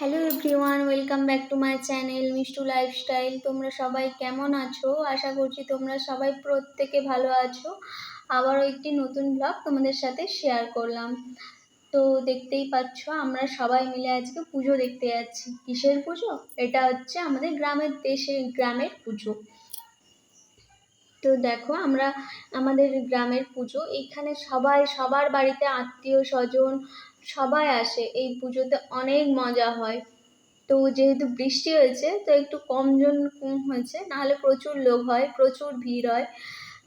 Hello everyone welcome back to my channel Mishtu lifestyle তোমরা সবাই কেমন আছো? আশা করছি তোমরা সবাই প্রত্যেকে ভালো আছো। আবারও একটি নতুন ব্লগ তোমাদের সাথে শেয়ার করলাম। তো দেখতেই পাচ্ছ, আমরা সবাই মিলে আজকে পুজো দেখতে যাচ্ছি। কিসের পুজো? এটা হচ্ছে আমাদের গ্রামের দেশে, গ্রামের পুজো। তো দেখো, আমরা আমাদের গ্রামের পুজো। এইখানে সবাই, সবার বাড়িতে আত্মীয় স্বজন সবাই আসে, এই পুজোতে অনেক মজা হয়। তো যেহেতু বৃষ্টি হয়েছে, তো একটু কম জন কম হয়েছে, নাহলে প্রচুর লোক হয়, প্রচুর ভিড় হয়।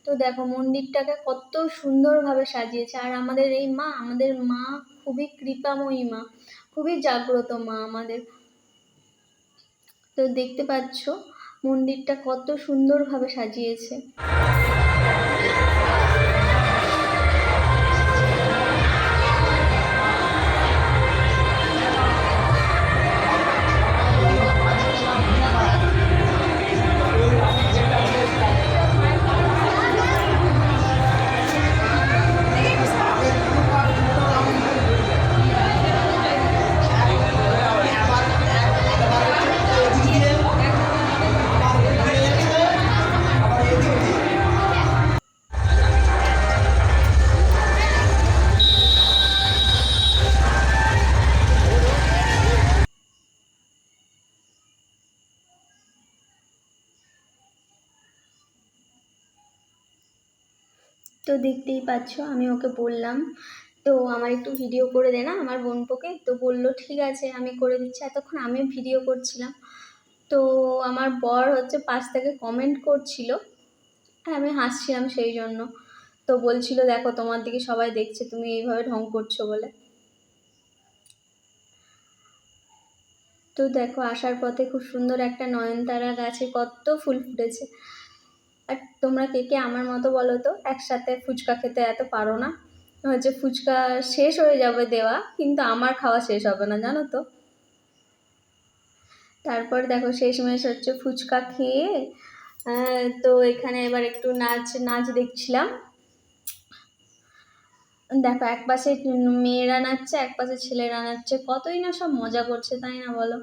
তো দেখো মন্দিরটাকে কত সুন্দরভাবে সাজিয়েছে। আর আমাদের এই মা, আমাদের মা খুবই কৃপাময়ী মা, খুবই জাগ্রত মা আমাদের। তো দেখতে পাচ্ছ মন্দিরটা কত সুন্দরভাবে সাজিয়েছে। তো দেখতেই পাচ্ছ, আমি ওকে বললাম। তো আমার একটু ভিডিও করে দে না, আমার বোনপোকে? তো বলল, ঠিক আছে, আমি করে দিচ্ছি। এতক্ষণ আমি ভিডিও করছিলাম। তো আমার বর হচ্ছে পাশ থেকে কমেন্ট করছিল আমি হাসছিলাম সেই জন্য। তো বলছিল, দেখো, তোমার দিকে সবাই দেখছে, তুমি এইভাবে ঢং করছ বলে। তো দেখো, আসার পথে খুব সুন্দর একটা নয়নতারা গাছে কত ফুল ফুটেছে। আর তোমরা কে কে আমার মতো বলো তো? একসাথে ফুচকা খেতে এত পারো না। হচ্ছে ফুচকা শেষ হয়ে যাবে দেওয়া, কিন্তু আমার খাওয়া শেষ হবে না, জানো তো? তারপর দেখো শেষমেশ হচ্ছে ফুচকা খেয়ে তো এখানে এবার একটু নাচ নাচ দেখছিলাম। দেখো এক পাশে মেয়েরা নাচছে এক পাশে ছেলেরা নাচছে। কতই না সব মজা করছে, তাই না বলো?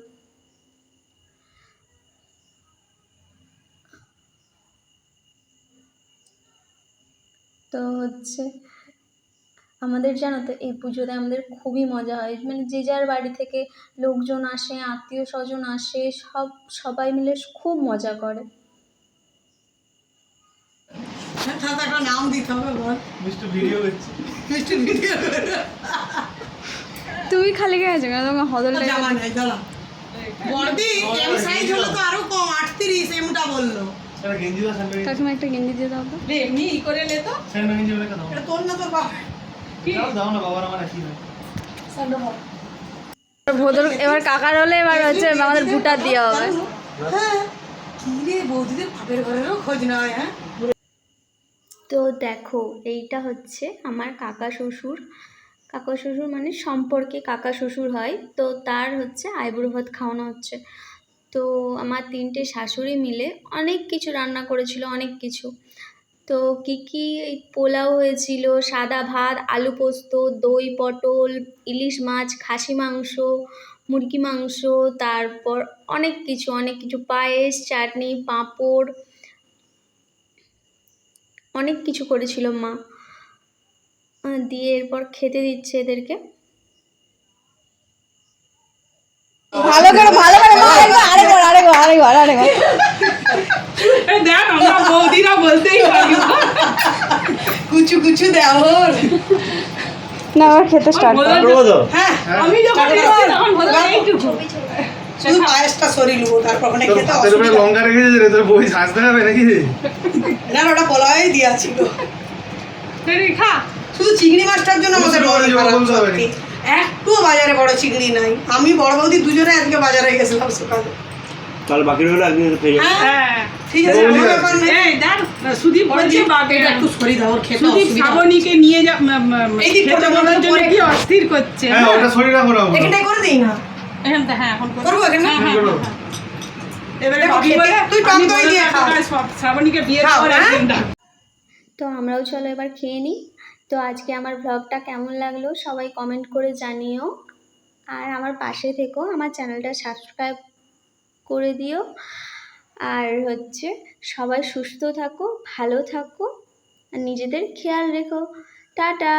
তো হচ্ছে আমাদের জানো তো এই পুজোতে আমাদের খুবই মজা হয়। মানে যে যার বাড়ি থেকে লোকজন আসে আত্মীয় স্বজন আসে সব সবাই মিলে খুব মজা করে। নাম দিতে হবে বল। Video video. তুমি খালি গেছো কেন? তোমার হদল জামা নাই দাঁড়া বড়দি এম সাইজ হলো তো আরও কম আটত্রিশ এমটা বলল। স্যান্ডো কাকিমা একটা গেঞ্জি দিয়ে দাও তো। এমনি ই করে নে তো। স্যান্ডো গেঞ্জি বলে দাও এটা তোর না তোর বাবা কি? দাও দাও না বাবার আমার একই না সান্ডো ভোদর এবার কাকার হলে এবার হচ্ছে আমাদের ভুটার দেওয়া হবে। হ্যাঁ। কি রে বৌদিদের বাপের ঘরেরও খোঁজ নয় হ্যাঁ? তো দেখো এইটা হচ্ছে আমার কাকা শ্বশুর। কাকা শ্বশুর মানে সম্পর্কে কাকা শ্বশুর হয়। তো তার হচ্ছে আইবুড়ো ভাত খাওয়ানো হচ্ছে। তো আমার তিনটে শাশুড়ি মিলে অনেক কিছু রান্না করেছিল, অনেক কিছু। তো কী কী পোলাও হয়েছিল? সাদা ভাত, আলু পোস্ত, দই, পটল, ইলিশ মাছ, খাসি মাংস, মুরগি মাংস, তারপর অনেক কিছু অনেক কিছু। পায়েস, চাটনি, পাঁপড়, অনেক কিছু করেছিল মা। দিয়ে এরপর খেতে দিচ্ছে এদেরকে। ভালো করে ভালো করে। আরেকবার আরেকবার দেখ আমরা বৌদিরা বলতেই পারি। কুচু কুচু দেওর। না আবার খেতে স্টার্ট করব তো হ্যাঁ। আমি যখন তখন বলতো এইটুকু। শুধু পায়েসটা সরিয়ে নেব তারপর ওখানে খেতে অসুবিধা। লঙ্কা রেখেছিস রে তোর বই সাজতে হবে নাকি? না না, ওটা বলাই দেওয়া ছিল। খা। শুধু চিংড়ি মাছটার জন্য আমাদের বুঝতে খারাপ বলতে হবে সত্যি। একটুও বাজারে বড় চিংড়ি নাই। আমি বড় বৌদি দুজনে আজকে বাজারে গেছিলাম সকালে। তাহলে বাকি রইল একদিন যাব হ্যাঁ হ্যাঁ ঠিক আছে সুদীপ বলছে এটা একটু সরিয়ে দাও ওর খেতে সুদীপ অসুবিধা শ্রাবণীকে নিয়ে যা খেতে বলার জন্য কি অস্থির করছে? হ্যাঁ ওটা শরীর রাখো না এখানটাই করে দিই না। এখানটা হ্যাঁ এখন। করব এখানে? হ্যাঁ, হ্যাঁ, হ্যাঁ, এবারে হ্যাঁ। বলে, তুই টক দই দিয়ে খা। শ্রাবণীকে বিয়ে করে হ্যাঁ? একদিন ডাক। তো আমরাও চলো এবার খেয়ে নিই। তো আজকে আমার ব্লগটা কেমন লাগল সবাই কমেন্ট করে জানিও। আর আমার পাশে থেকো আমার চ্যানেলটা সাবস্ক্রাইব করে দিও। আর হচ্ছে সবাই সুস্থ থাকো ভালো থাকো আর নিজেদের খেয়াল রেখো। টাটা!